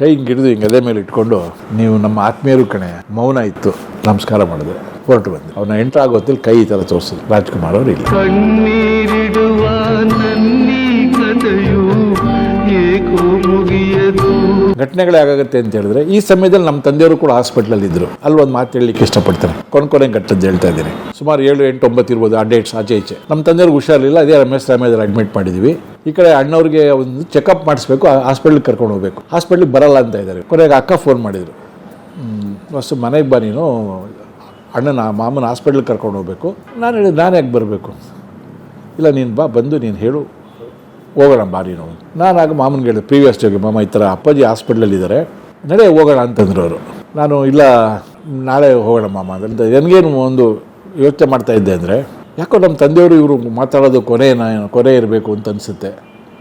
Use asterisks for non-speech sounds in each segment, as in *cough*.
ಕೈ ಹಿಡಿದು ಹಿಂಗೆ ಅದೇ ಮೇಲೆ ಇಟ್ಕೊಂಡು ನೀವು ನಮ್ಮ ಆತ್ಮೀಯರು ಕಣೆ, ಮೌನ ಇತ್ತು, ನಮಸ್ಕಾರ ಮಾಡಿದೆ ಹೊರಟು ಬಂದೆ ಅವನ್ನ ಎಂಟ್ರ್ ಆಗೋತ್ತಿಲ್ಲಿ ಕೈ ಈ ಥರ ತೋರಿಸಿದ್ರು. ರಾಜ್ಕುಮಾರ್ ಅವರು ಇಲ್ಲ. ಮುಗಿಯದು ಘಟನೆಗಳೇ ಆಗುತ್ತೆ ಅಂತ ಹೇಳಿದ್ರೆ, ಈ ಸಮಯದಲ್ಲಿ ನಮ್ಮ ತಂದೆಯವರು ಕೂಡ ಹಾಸ್ಪಿಟ್ಲಲ್ಲಿ ಇದ್ರು. ಅಲ್ಲಿ ಒಂದು ಮಾತು ಹೇಳಲಿಕ್ಕೆ ಇಷ್ಟಪಡ್ತಾರೆ. ಕೊನೆ ಘಟ್ಟದ್ದು ಹೇಳ್ತಾ ಇದ್ದೀನಿ. ಸುಮಾರು ಏಳು, ಎಂಟು, ಒಂಬತ್ತು ಇರ್ಬೋದು, ಆ ಡೇಟ್ಸ್ ಆಚೆ ಈಚೆ. ನಮ್ಮ ತಂದೆಯವ್ರಿಗೆ ಹುಷಾರಿಲ್ಲ ಅದೇ ರಮೇಶ್ ಸಮಯದಲ್ಲಿ ಅಡ್ಮಿಟ್ ಮಾಡಿದ್ವಿ. ಈ ಕಡೆ ಅಣ್ಣವ್ರಿಗೆ ಒಂದು ಚೆಕಪ್ ಮಾಡಿಸ್ಬೇಕು ಹಾಸ್ಪಿಟ್ಲಿಗೆ ಕರ್ಕೊಂಡು ಹೋಗಬೇಕು. ಹಾಸ್ಪಿಟ್ಲಿಗೆ ಬರಲ್ಲ ಅಂತ ಇದ್ದಾರೆ. ಕೊನೆಗೆ ಅಕ್ಕ ಫೋನ್ ಮಾಡಿದರು. ಫಸ್ಟ್ ಮನೆಗೆ ಬಾ ನೀನು. ಅಣ್ಣನ, ಮಾಮನ ಹಾಸ್ಪಿಟ್ಲಿಗೆ ಕರ್ಕೊಂಡು ಹೋಗ್ಬೇಕು. ನಾನು ಹೇಳಿದೆ, ನಾನು ಯಾಕೆ ಬರಬೇಕು? ಇಲ್ಲ, ನೀನು ಬಾ, ಬಂದು ನೀನು ಹೇಳು. ಹೋಗೋಣ ಬಾರಿ ನಾವು. ನಾನು ಆಗ ಮಾಮನ್ಗೆ ಹೇಳಿದೆ ಪ್ರೀವಿಯಸ್ ಡೇಗೆ ಮಾಮ ಈ ಥರ ಅಪ್ಪಾಜಿ ಹಾಸ್ಪಿಟ್ಲಲ್ಲಿದ್ದಾರೆ ನಡೆ ಹೋಗೋಣ ಅಂತಂದ್ರು ಅವರು. ನಾನು ಇಲ್ಲ ನಾಳೆ ಹೋಗೋಣ ಮಾಮ ಅಂತ. ನನಗೇನು ಒಂದು ಯೋಚನೆ ಮಾಡ್ತಾ ಇದ್ದೆ ಅಂದರೆ ಯಾಕೋ ನಮ್ಮ ತಂದೆಯವರು ಇವರು ಮಾತಾಡೋದು ಕೊನೆ ಕೊನೆ ಇರಬೇಕು ಅಂತ ಅನಿಸುತ್ತೆ.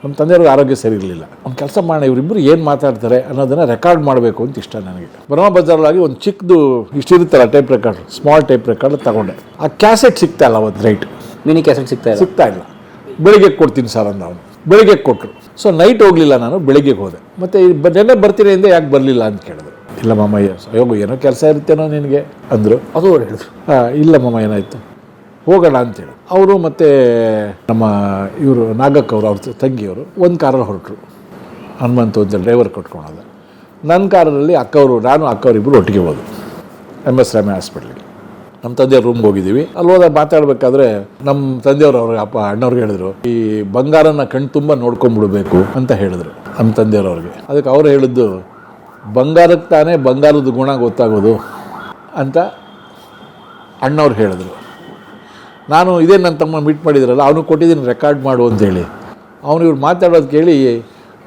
ನಮ್ಮ ತಂದೆಯವ್ರಿಗೆ ಆರೋಗ್ಯ ಸರಿ ಇರಲಿಲ್ಲ. ಒಂದು ಕೆಲಸ ಮಾಡೋಣ ಇವರಿಬ್ಬರು ಏನು ಮಾತಾಡ್ತಾರೆ ಅನ್ನೋದನ್ನು ರೆಕಾರ್ಡ್ ಮಾಡಬೇಕು ಅಂತ ಇಷ್ಟ ನನಗೆ. ಬ್ರಹ್ಮ ಬಜಾರ್ಲಾಗಿ ಒಂದು ಚಿಕ್ಕದು ಇಷ್ಟಿರುತ್ತಲ್ಲ type record small type record ತಗೊಂಡೆ. ಆ ಕ್ಯಾಸೆಟ್ ಸಿಗ್ತಾ ಇಲ್ಲ ಅವತ್ತು ರೈಟ್ ಮಿನಿ ಕ್ಯಾಸೆಟ್ ಸಿಗ್ತಾ ಇಲ್ಲ? ಸಿಗ್ತಾ ಇಲ್ಲ. ಬೆಳಿಗ್ಗೆ ಕೊಡ್ತೀನಿ ಸರ್ ಅಂದ ಅವನು. ಬೆಳಿಗ್ಗೆ ಕೊಟ್ಟರು ಸೊ ನೈಟ್ ಹೋಗಲಿಲ್ಲ ನಾನು ಬೆಳಿಗ್ಗೆ ಹೋದೆ. ಮತ್ತು ನೆನ್ನೆ ಬರ್ತೀನಿ ಅಂದೆ ಯಾಕೆ ಬರಲಿಲ್ಲ ಅಂತ ಕೇಳಿದ್ರು. ಇಲ್ಲ ಮಾಮ ಅಯ್ಯೋ ಏನೋ ಕೆಲಸ ಇರುತ್ತೇನೋ ನಿನಗೆ? ಅಂದರು. ಅದು ಅವ್ರು ಹೇಳಿದ್ರು. ಹಾಂ ಇಲ್ಲ ಮಾಮ ಏನಾಯಿತು? ಹೋಗೋಣ ಅಂತೇಳಿ ಅವರು ಮತ್ತು ನಮ್ಮ ಇವರು ನಾಗಕ್ಕ ಅವರು ಅವ್ರ ತಂಗಿಯವರು ಒಂದು ಕಾರಲ್ಲಿ ಹೊರಟರು. ಹನುಮಂತ ಒಂದು ಡ್ರೈವರ್ ಕೊಟ್ಕೊಳೋದು ನನ್ನ ಕಾರಲ್ಲಿ ಅಕ್ಕವರು ನಾನು ಅಕ್ಕವರಿಬ್ಬರು ಒಟ್ಟಿಗೆ ಹೋದರು ಎಂ ಎಸ್ ರಾಮಿ ಹಾಸ್ಪಿಟ್ಲಿಗೆ ನಮ್ಮ ತಂದೆಯವ್ರ ರೂಮ್ಗೆ ಹೋಗಿದ್ದೀವಿ. ಅಲ್ಲಿ ಹೋದಾಗ ಮಾತಾಡಬೇಕಾದ್ರೆ ನಮ್ಮ ತಂದೆಯವರು ಅವ್ರಿಗೆ, ಅಪ್ಪ, ಅಣ್ಣವ್ರಿಗೆ ಹೇಳಿದ್ರು, ಈ ಬಂಗಾರನ ಕಣ್ ತುಂಬ ನೋಡ್ಕೊಂಡ್ಬಿಡ್ಬೇಕು ಅಂತ ಹೇಳಿದ್ರು ನಮ್ಮ ತಂದೆಯವ್ರವ್ರಿಗೆ ಅದಕ್ಕೆ ಅವ್ರು ಹೇಳಿದ್ದು, ಬಂಗಾರಕ್ಕೆ ತಾನೇ ಬಂಗಾರದ ಗುಣ ಗೊತ್ತಾಗೋದು, ಅಂತ ಅಣ್ಣವ್ರು ಹೇಳಿದ್ರು. ನಾನು ಇದೇ ನನ್ನ ತಮ್ಮ ಮೀಟ್ ಮಾಡಿದ್ರಲ್ಲ ಅವನು ಕೊಟ್ಟಿದ್ದೀನಿ ರೆಕಾರ್ಡ್ ಮಾಡು ಅಂತೇಳಿ ಅವನು ಇವ್ರು ಮಾತಾಡೋದು ಕೇಳಿ,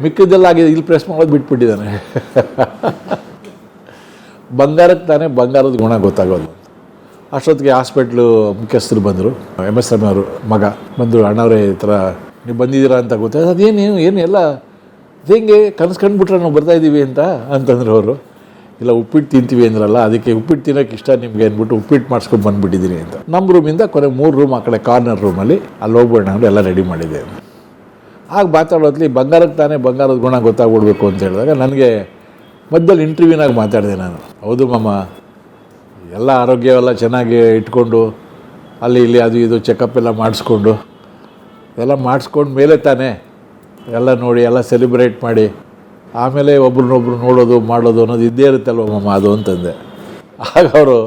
ಮಿಕ್ಕಿದ್ದೆಲ್ಲ ಆಗಿದೆ, ಇಲ್ಲಿ ಪ್ರೆಸ್ ಮಾಡೋದು ಬಿಟ್ಬಿಟ್ಟಿದ್ದಾನೆ. *laughs* ಬಂಗಾರಕ್ಕೆ ತಾನೇ ಬಂಗಾರದ ಗುಣ ಗೊತ್ತಾಗೋದು. ಅಷ್ಟೊತ್ತಿಗೆ ಹಾಸ್ಪಿಟ್ಲು ಮುಖ್ಯಸ್ಥರು ಬಂದರು. ಎಂ ಎಸ್ ಎಂ ಅವರು ಮಗ. ಬಂದರು ಅಣ್ಣವರೇ ಈ ಥರ ನೀವು ಬಂದಿದ್ದೀರಾ ಅಂತ ಗೊತ್ತಾಯ್ತು ಅದೇನು ಏನು ಎಲ್ಲ ಹೇಗೆ ಕನಸು ಕಂಡುಬಿಟ್ರೆ ನಾವು ಬರ್ತಾಯಿದ್ದೀವಿ ಅಂತ ಅಂತಂದ್ರು ಅವರು. ಇಲ್ಲ, ಉಪ್ಪಿಟ್ಟು ತಿಂತೀವಿ ಅಂದ್ರಲ್ಲ, ಅದಕ್ಕೆ ಉಪ್ಪಿಟ್ಟು ತಿನ್ನೋಕೆ ಇಷ್ಟ ನಿಮಗೆ ಅಂದ್ಬಿಟ್ಟು ಉಪ್ಪಿಟ್ಟು ಮಾಡಿಸ್ಕೊಂಡು ಬಂದುಬಿಟ್ಟಿದ್ದೀನಿ ಅಂತ. ನಮ್ಮ ರೂಮಿಂದ ಕೊನೆ ಮೂರು ರೂಮ್ ಆ ಕಡೆ ಕಾರ್ನರ್ ರೂಮಲ್ಲಿ ಅಲ್ಲಿ ಹೋಗ್ಬೇಡ ಅಂದ್ರೆ ಎಲ್ಲ ರೆಡಿ ಮಾಡಿದೆ ಆಗ ಮಾತಾಡೋದ್ಲಿ ಬಂಗಾರಕ್ಕೆ ತಾನೇ ಬಂಗಾರದ ಗುಣ ಗೊತ್ತಾಗ್ಬಿಡ್ಬೇಕು ಅಂತ ಹೇಳಿದಾಗ ನನಗೆ ಮಧ್ಯದಲ್ಲಿ ಇಂಟರ್ವ್ಯೂನಾಗ ಮಾತಾಡಿದೆ ನಾನು. ಹೌದು ಮಾಮ. ಎಲ್ಲ ಆರೋಗ್ಯವೆಲ್ಲ ಚೆನ್ನಾಗಿ ಇಟ್ಕೊಂಡು, ಅಲ್ಲಿ ಇಲ್ಲಿ ಅದು ಇದು ಚೆಕಪ್ ಎಲ್ಲ ಮಾಡಿಸ್ಕೊಂಡು ಎಲ್ಲ ಮಾಡಿಸ್ಕೊಂಡು ಮೇಲೆ ತಾನೇ ಎಲ್ಲ ನೋಡಿ, ಎಲ್ಲ ಸೆಲೆಬ್ರೇಟ್ ಮಾಡಿ, ಆಮೇಲೆ ಒಬ್ರನ್ನೊಬ್ರು ನೋಡೋದು, ಮಾಡೋದು ಅನ್ನೋದು ಇದ್ದೇ ಇರುತ್ತಲ್ವ ಮಮ್ಮ ಅದು ಅಂತಂದೆ. ಆಗ ಅವರು,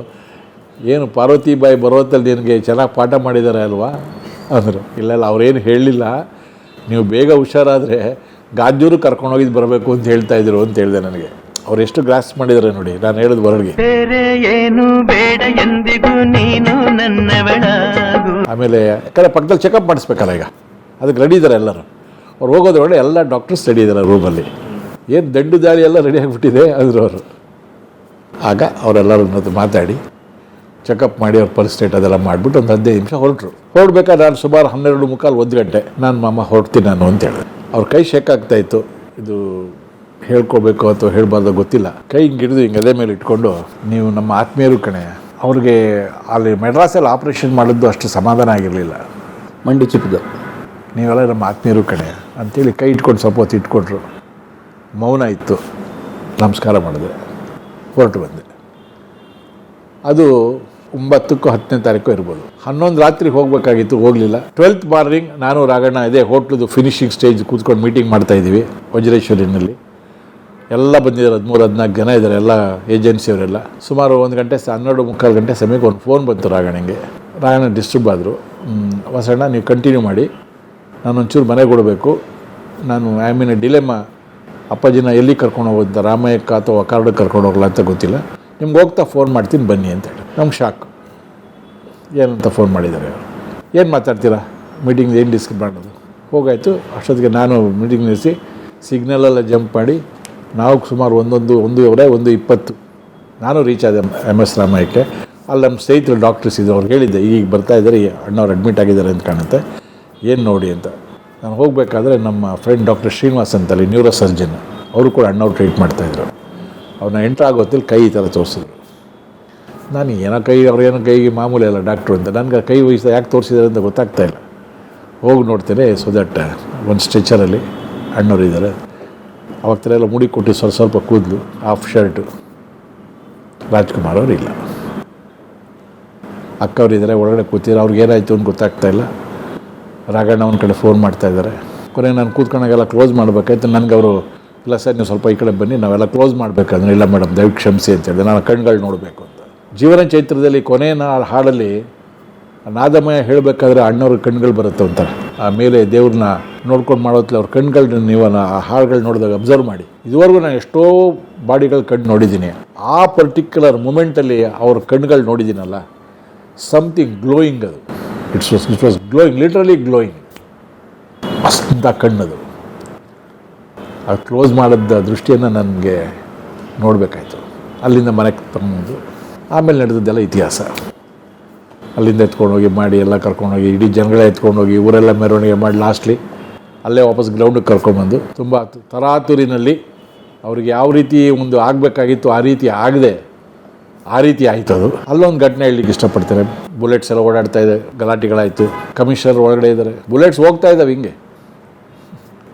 ಏನು ಪಾರ್ವತಿ ಬಾಯಿ ಬರೋತ್ತಲ್ಲಿ ನಿನಗೆ ಚೆನ್ನಾಗಿ ಪಾಠ ಮಾಡಿದ್ದಾರೆ ಅಲ್ವಾ? ಅಂದರು. ಇಲ್ಲ ಇಲ್ಲ ಅವ್ರೇನು ಹೇಳಲಿಲ್ಲ ನೀವು ಬೇಗ ಹುಷಾರಾದರೆ ಗಾಜೂರು ಕರ್ಕೊಂಡೋಗಿದ್ದು ಬರಬೇಕು ಅಂತ ಹೇಳ್ತಾ ಇದ್ರು ಅಂತ ಹೇಳಿದೆ ನನಗೆ. ಅವ್ರು ಎಷ್ಟು ಗ್ರಾಸ್ ಮಾಡಿದ್ದಾರೆ ನೋಡಿ ನಾನು ಹೇಳಿದ್ ಹೊರಗೆ ಬೇರೆ ಏನು ಬೇಡ ಎಂದಿಗೂ ನೀನು ನನ್ನವಳಾಗು. ಆಮೇಲೆ ಯಾಕಂದ್ರೆ ಪಕ್ಕದಲ್ಲಿ ಚೆಕಪ್ ಮಾಡಿಸ್ಬೇಕಲ್ಲ ಈಗ. ಅದಕ್ಕೆ ರೆಡಿ ಇದ್ದಾರೆ ಎಲ್ಲರೂ. ಅವ್ರು ಹೋಗೋದ್ರೊಳಗೆ ಎಲ್ಲ ಡಾಕ್ಟರ್ಸ್ ರೆಡಿ ಇದ್ದಾರೆ ರೂಮಲ್ಲಿ ಏನು ದಂಡು ದಾಳಿ ಎಲ್ಲ ರೆಡಿ ಆಗಿಬಿಟ್ಟಿದೆ ಅಂದರು ಅವರು. ಆಗ ಅವರೆಲ್ಲರೂ ಮಾತಾಡಿ ಚೆಕಪ್ ಮಾಡಿ ಅವ್ರ ಪರಿಸ್ಥಿತಿ ಸ್ಟೇಟ್ ಅದೆಲ್ಲ ಮಾಡಿಬಿಟ್ಟು ಒಂದು ಹದಿನೈದು ನಿಮಿಷ ಹೊರಟರು. ಹೊರಡ್ಬೇಕಾದ್ರೆ ನಾನು ಸುಮಾರು ಹನ್ನೆರಡು ಮುಕ್ಕಾಲು ಒಂದು ಗಂಟೆ ನಾನು ಮಾಮ ಹೊರಡ್ತೀನಿ ನಾನು ಅಂತ ಹೇಳಿದೆ ಅವ್ರ ಕೈ ಶೇಕ್ ಆಗ್ತಾಯಿತ್ತು ಇದು ಹೇಳ್ಕೊಬೇಕು ಅಥವಾ ಹೇಳ್ಬಾರ್ದು ಗೊತ್ತಿಲ್ಲ. ಕೈ ಹಿಂಗೆ ಹಿಡಿದು ಹಿಂಗೆ ಅದೇ ಮೇಲೆ ಇಟ್ಕೊಂಡು ನೀವು ನಮ್ಮ ಆತ್ಮೀಯರು ಕಣೆ ಅವ್ರಿಗೆ ಅಲ್ಲಿ ಮೆಡ್ರಾಸಲ್ಲಿ ಆಪ್ರೇಷನ್ ಮಾಡಿದ್ದು ಅಷ್ಟು ಸಮಾಧಾನ ಆಗಿರಲಿಲ್ಲ. ಮಂಡಿ ಚಿಪ್ಪದು ನೀವೆಲ್ಲ ನಮ್ಮ ಆತ್ಮೀಯರು ಕಣೆ ಅಂಥೇಳಿ ಕೈ ಇಟ್ಕೊಂಡು ಸ್ವಲ್ಪ ಹೊತ್ತು ಇಟ್ಕೊಟ್ರು ಮೌನ ಇತ್ತು. ನಮಸ್ಕಾರ ಮಾಡಿದೆ. ಹೊರಟು ಬಂದೆ. ಅದು ಒಂಬತ್ತಕ್ಕೂ ಹತ್ತನೇ ತಾರೀಕು ಇರ್ಬೋದು. ಹನ್ನೊಂದು ರಾತ್ರಿ ಹೋಗಬೇಕಾಗಿತ್ತು ಹೋಗಲಿಲ್ಲ. ಟ್ವೆಲ್ತ್ ಮಾರ್ನಿಂಗ್ ನಾನು ರಾಘಣ್ಣ ಇದೇ ಹೋಟ್ಲದು ಫಿನಿಶಿಂಗ್ ಸ್ಟೇಜ್ ಕೂತ್ಕೊಂಡು ಮೀಟಿಂಗ್ ಮಾಡ್ತಾ ಇದ್ದೀವಿ ವಜ್ರೇಶ್ವರಿನಲ್ಲಿ. ಎಲ್ಲ ಬಂದಿದ್ದಾರೆ, ಹದಿಮೂರು, ಹದಿನಾಲ್ಕು ಜನ ಇದ್ದಾರೆ, ಎಲ್ಲ ಏಜೆನ್ಸಿಯವರೆಲ್ಲ ಸುಮಾರು ಒಂದು ಗಂಟೆ, ಹನ್ನೆರಡು ಮುಕ್ಕಾಲು ಗಂಟೆ ಸಮಯಕ್ಕೆ ಒಂದು ಫೋನ್ ಬಂತು ರಾಘಣ್ಣಂಗೆ ರಾಘಣ್ಣ ಡಿಸ್ಟರ್ಬ್ ಆದರು. ವಸಣ್ಣ, ನೀವು ಕಂಟಿನ್ಯೂ ಮಾಡಿ. ನಾನು ಒಂಚೂರು ಮನೆಗೆ ಕೊಡಬೇಕು. ನಾನು ಐ ಮೀನ್ ಡಿಲೆಮ್ಮ ಅಪ್ಪಾಜಿನ ಎಲ್ಲಿ ಕರ್ಕೊಂಡು ಹೋಗೋದು, ರಾಮಯ್ಯಕ್ಕ ಅಥವಾ ಕಾರ್ಡಿಗೆ ಕರ್ಕೊಂಡು ಹೋಗಲ್ಲ ಅಂತ ಗೊತ್ತಿಲ್ಲ. ನಿಮ್ಗೆ ಹೋಗ್ತಾ ಫೋನ್ ಮಾಡ್ತೀನಿ, ಬನ್ನಿ ಅಂತ ಹೇಳಿ. ನಮ್ಗೆ ಶಾಕ್ ಏನಂತ ಫೋನ್ ಮಾಡಿದ್ದಾರೆ ಏನು ಮಾತಾಡ್ತೀರಾ? ಮೀಟಿಂಗ್ ಏನು ಡಿಸ್ಕಸ್ ಮಾಡೋದು? ಹೋಗಾಯಿತು. ಅಷ್ಟೊತ್ತಿಗೆ ನಾನು ಮೀಟಿಂಗ್ ನಿಲ್ಲಿಸಿ ಸಿಗ್ನಲೆಲ್ಲ ಜಂಪ್ ಮಾಡಿ ನಾವು ಸುಮಾರು ಒಂದೊಂದು ಒಂದೂವರೆ ಒಂದು ಇಪ್ಪತ್ತು. ನಾನು ರೀಚ್ ಆದೆ ಎಂ ಎಸ್ ರಾಮಯ್ಯಕ್ಕೆ. ಅಲ್ಲಿ ನಮ್ಮ ಸ್ನೇಹಿತರು ಡಾಕ್ಟರ್ಸ್ ಇದ್ದರು ಅವ್ರು ಹೇಳಿದ್ದೆ ಈಗ ಬರ್ತಾ ಇದ್ದಾರೆ ಅಣ್ಣವ್ರು ಅಡ್ಮಿಟ್ ಆಗಿದ್ದಾರೆ ಅಂತ ಕಾಣುತ್ತೆ. ಏನು ನೋಡಿ ಅಂತ. ನಾನು ಹೋಗಬೇಕಾದ್ರೆ ನಮ್ಮ ಫ್ರೆಂಡ್ ಡಾಕ್ಟರ್ ಶ್ರೀನಿವಾಸ್ ಅಂತಲ್ಲಿ ನ್ಯೂರೋ ಸರ್ಜನ್ ಅವರು ಕೂಡ ಅಣ್ಣವ್ರು ಟ್ರೀಟ್ ಮಾಡ್ತಾಯಿದ್ರು ಅವ್ರನ್ನ ಎಂಟ್ರ್ ಆಗೋತ್ತಿಲ್ಲಿ ಕೈ ಈ ಥರ ತೋರಿಸಿದ್ರು. ನಾನು ಏನೋ ಕೈ, ಅವ್ರು ಏನೋ ಕೈಗೆ ಮಾಮೂಲಿ ಅಲ್ಲ ಡಾಕ್ಟ್ರು ಅಂತ. ನನಗೆ ಕೈ ವಹಿಸಿದ ಯಾಕೆ ತೋರಿಸಿದ್ದಾರೆ ಅಂತ ಗೊತ್ತಾಗ್ತಾ ಇಲ್ಲ. ಹೋಗಿ ನೋಡ್ತೇನೆ ಸೊ ದಟ್ ಒಂದು ಸ್ಟ್ರೆಚರಲ್ಲಿ ಅಣ್ಣವ್ರು ಇದ್ದಾರೆ. ಅವಾಗ ಥರ ಎಲ್ಲ ಮುಡಿ ಕೊಟ್ಟು ಸ್ವಲ್ಪ ಸ್ವಲ್ಪ ಕೂದಲು ಆಫ್ ಶರ್ಟು ರಾಜ್ಕುಮಾರ್ ಅವರು ಇಲ್ಲ. ಅಕ್ಕವ್ರು ಇದ್ದಾರೆ ಒಳಗಡೆ ಕೂತಿದ್ರು ಅವ್ರಿಗೆ ಏನಾಯಿತು ಅಂತ ಗೊತ್ತಾಗ್ತಾ ಇಲ್ಲ. ರಾಘಣ್ಣ ಒಂದು ಕಡೆ ಫೋನ್ ಮಾಡ್ತಾ ಇದ್ದಾರೆ. ಕೊನೆಗೆ ನಾನು ಕೂತ್ಕೊಂಡಾಗೆಲ್ಲ ಕ್ಲೋಸ್ ಮಾಡಬೇಕಾಯ್ತು. ನನಗೆ ಅವರು, ಇಲ್ಲ ಸರ್, ನೀವು ಸ್ವಲ್ಪ ಈ ಕಡೆ ಬನ್ನಿ, ನಾವೆಲ್ಲ ಕ್ಲೋಸ್ ಮಾಡಬೇಕಂದ್ರೆ ಇಲ್ಲ ಮೇಡಮ್ ದಯವಿಟ್ಟು ಕ್ಷಮಿಸಿ ಅಂತ ಹೇಳಿದೆ ನಾನು ಕಣ್ಗಳು ನೋಡಬೇಕು ಅಂತ. ಜೀವನ ಚೈತ್ರದಲ್ಲಿ ಕೊನೆಯ ಹಾಡಲ್ಲಿ ನಾದಮಯ ಹೇಳಬೇಕಾದ್ರೆ ಅಣ್ಣವ್ರ ಕಣ್ಗಳು ಬರುತ್ತೆ ಅಂತಾರೆ. ಆ ಮೇಲೆ ದೇವ್ರನ್ನ ನೋಡ್ಕೊಂಡು ಮಾಡೋತ್ಲೆ ಅವ್ರ ಕಣ್ಗಳನ್ನ ನೀವು ಆ ಹಾಡುಗಳು ನೋಡಿದಾಗ ಅಬ್ಸರ್ವ್ ಮಾಡಿ. ಇದುವರೆಗೂ ನಾನು ಎಷ್ಟೋ ಬಾಡಿಗಳ ಕಣ್ಣು ನೋಡಿದ್ದೀನಿ. ಆ ಪರ್ಟಿಕ್ಯುಲರ್ ಮೂಮೆಂಟಲ್ಲಿ ಅವ್ರ ಕಣ್ಗಳು ನೋಡಿದ್ದೀನಲ್ಲ ಸಮಥಿಂಗ್ ಗ್ಲೋಯಿಂಗ್ ಅದು. It's was it was glowing literally glowing ಅಷ್ಟ ಕಣ್ಣದು. ಅದು ಕ್ಲೋಸ್ ಮಾಡಿದ್ದ ದೃಷ್ಟಿಯನ್ನು ನನಗೆ ನೋಡಬೇಕಾಯ್ತು. ಅಲ್ಲಿಂದ ಮನೆಗೆ ತಗೊಂಡು ಆಮೇಲೆ ನಡೆದದ್ದೆಲ್ಲ ಇತಿಹಾಸ. ಅಲ್ಲಿಂದ ಎತ್ಕೊಂಡು ಹೋಗಿ ಮಾಡಿ ಎಲ್ಲ ಕರ್ಕೊಂಡೋಗಿ, ಇಡೀ ಜನಗಳೇ ಎತ್ಕೊಂಡು ಹೋಗಿ ಊರೆಲ್ಲ ಮೆರವಣಿಗೆ ಮಾಡಿ ಲಾಸ್ಟ್ಲಿ ಅಲ್ಲೇ ವಾಪಸ್ ಗ್ರೌಂಡಿಗೆ ಕರ್ಕೊಂಬಂದು ತುಂಬ ತರಾತುರಿನಲ್ಲಿ ಅವ್ರಿಗೆ ಯಾವ ರೀತಿ ಒಂದು ಆಗಬೇಕಾಗಿತ್ತು, ಆ ರೀತಿ ಆಗದೆ, ಆ ರೀತಿ ಆಯಿತು ಅದು. ಅಲ್ಲೊಂದು ಘಟನೆ ಹೇಳಲಿಕ್ಕೆ ಇಷ್ಟಪಡ್ತಾರೆ ಬುಲೆಟ್ಸ್ ಎಲ್ಲ ಓಡಾಡ್ತಾ ಇದೆ, ಗಲಾಟೆಗಳಾಯಿತು. ಕಮಿಷನರ್ ಒಳಗಡೆ ಇದ್ದಾರೆ. ಬುಲೆಟ್ಸ್ ಹೋಗ್ತಾ ಇದ್ದಾವೆ ಹಿಂಗೆ.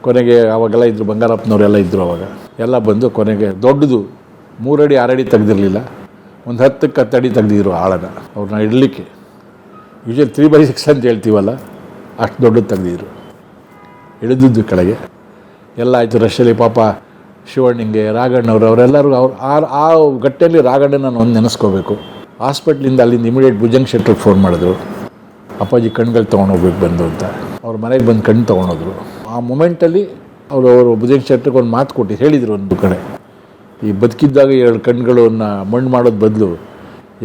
ಕೊನೆಗೆ ಅವಾಗೆಲ್ಲ ಇದ್ದರು ಬಂಗಾರಪ್ಪನವರೆಲ್ಲ ಇದ್ದರು ಅವಾಗ. ಎಲ್ಲ ಬಂದು ಕೊನೆಗೆ ದೊಡ್ಡದು, ಮೂರಡಿ, ಆರಡಿ ತೆಗೆದಿರಲಿಲ್ಲ. ಒಂದು ಹತ್ತಕ್ಕೆ ಹತ್ತಡಿ ತೆಗ್ದಿದ್ರು ಆಳನ. ಅವ್ರನ್ನ ಇಡಲಿಕ್ಕೆ. ಯೂಶಲಿ ತ್ರೀ ಬೈ ಸಿಕ್ಸ್ ಅಂತ ಹೇಳ್ತೀವಲ್ಲ, ಅಷ್ಟು ದೊಡ್ಡದು ತೆಗೆದಿದ್ರು ಇಳಿದಿದ್ದು ಕೆಳಗೆ. ಎಲ್ಲ ಆಯಿತು ರಷ್ಯಲ್ಲಿ ಪಾಪ, ಶಿವಣ್ಣಿಂಗೆ, ರಾಘಣ್ಣವ್ರು, ಅವರೆಲ್ಲರೂ ಅವ್ರು ಆ ಆ ಗಟ್ಟೆಯಲ್ಲಿ ರಾಘಣ್ಣನ ನಾನು ಒಂದು ನೆನೆಸ್ಕೋಬೇಕು. ಹಾಸ್ಪಿಟ್ಲಿಂದ ಅಲ್ಲಿಂದ ಇಮಿಡಿಯೇಟ್ ಭುಜಂಗ್ ಶೆಟ್ರಿಗೆ ಫೋನ್ ಮಾಡಿದ್ರು. ಅಪ್ಪಾಜಿ ಕಣ್ಗಳು ತೊಗೊಂಡೋಗ್ಬೇಕು ಬಂದು ಅಂತ. ಅವ್ರ ಮನೆಗೆ ಬಂದು ಕಣ್ಣು ತೊಗೊಂಡೋದ್ರು. ಆ ಮೂಮೆಂಟಲ್ಲಿ ಅವರು ಅವರು ಭುಜಂಗ್ ಶೆಟ್ರಿಗೆ ಒಂದು ಮಾತು ಕೊಟ್ಟು, ಹೇಳಿದರು ಒಂದು ಕಡೆ. ಈ ಬದುಕಿದ್ದಾಗ ಎರಡು ಕಣ್ಗಳನ್ನು ಮಣ್ಣು ಮಾಡೋದು ಬದಲು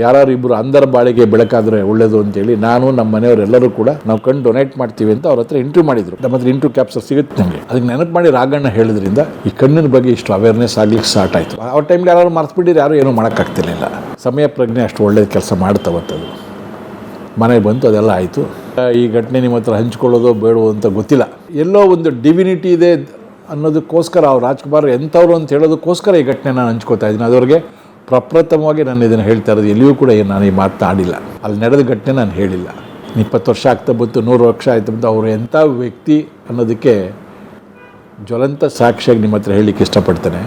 ಯಾರು ಇಬ್ಬರು ಅಂಧರ ಬಾಳಿಗೆ ಬೆಳಕಾದರೆ ಒಳ್ಳೇದು ಅಂತೇಳಿ ನಾನು ನಮ್ಮ ಮನೆಯವರೆಲ್ಲರೂ ಕೂಡ ನಾವು ಕಂಡು ಡೊನೇಟ್ ಮಾಡ್ತೀವಿ ಅಂತ ಅವ್ರ ಹತ್ರ ಇಂಟ್ರ್ಯೂ ಮಾಡಿದ್ರು. ನಮ್ಮ ಹತ್ರ ಇಂಟ್ರೂ ಕ್ಯಾಪ್ಚರ್ ಸಿಗುತ್ತೆ ನಮಗೆ. ಅದಕ್ಕೆ ನೆನಪು ಮಾಡಿ ರಾಗಣ್ಣ ಹೇಳಿದ್ರಿಂದ ಈ ಕಣ್ಣಿನ ಬಗ್ಗೆ ಇಷ್ಟು ಅವೇರ್ನೆಸ್ ಆಗ್ಲಿಕ್ಕೆ ಸ್ಟಾರ್ಟ್ ಆಯಿತು. ಆ ಟೈಮ್ಗೆ ಯಾರು ಮರ್ತ್ಬಿಟ್ಟಿದ್ರೆ ಯಾರು ಏನೂ ಮಾಡೋಕ್ಕಾಗ್ತಿರ್ಲಿಲ್ಲ. ಸಮಯ ಪ್ರಜ್ಞೆ ಅಷ್ಟು ಒಳ್ಳೇದು ಕೆಲಸ ಮಾಡ್ತಾವಂಥದ್ದು ಮನೆಗೆ ಬಂತು, ಅದೆಲ್ಲ ಆಯಿತು. ಈ ಘಟನೆ ನಿಮ್ಮ ಹತ್ರ ಹಂಚ್ಕೊಳ್ಳೋದು ಬೇಡೋ ಅಂತ ಗೊತ್ತಿಲ್ಲ. ಎಲ್ಲೋ ಒಂದು ಡಿವಿನಿಟಿ ಇದೆ ಅನ್ನೋದಕ್ಕೋಸ್ಕರ ಅವ್ರು ರಾಜ್ಕುಮಾರ್ ಎಂಥವ್ರು ಅಂತ ಹೇಳೋದಕ್ಕೋಸ್ಕರ ಈ ಘಟನೆ ನಾನು ಹಂಚ್ಕೋತಾ ಇದ್ದೀನಿ. ಅದವ್ರಿಗೆ ಪ್ರಪ್ರಥಮವಾಗಿ ನಾನು ಇದನ್ನು ಹೇಳ್ತಾ ಇರೋದು, ಎಲ್ಲಿಯೂ ಕೂಡ ಏನು ನಾನು ಈ ಮಾತನಾಡಿಲ್ಲ ಅಲ್ಲಿ ನಡೆದ ಘಟನೆ ನಾನು ಹೇಳಿಲ್ಲ. ಇಪ್ಪತ್ತು ವರ್ಷ ಆಗ್ತಾ ಬಂತು, ನೂರು ವರ್ಷ ಆಯ್ತು ಬಂತು, ಅವರು ಎಂಥ ವ್ಯಕ್ತಿ ಅನ್ನೋದಕ್ಕೆ ಜ್ವಲಂತ ಸಾಕ್ಷಿಯಾಗಿ ನಿಮ್ಮ ಹತ್ರ ಹೇಳಲಿಕ್ಕೆ ಇಷ್ಟಪಡ್ತೇನೆ.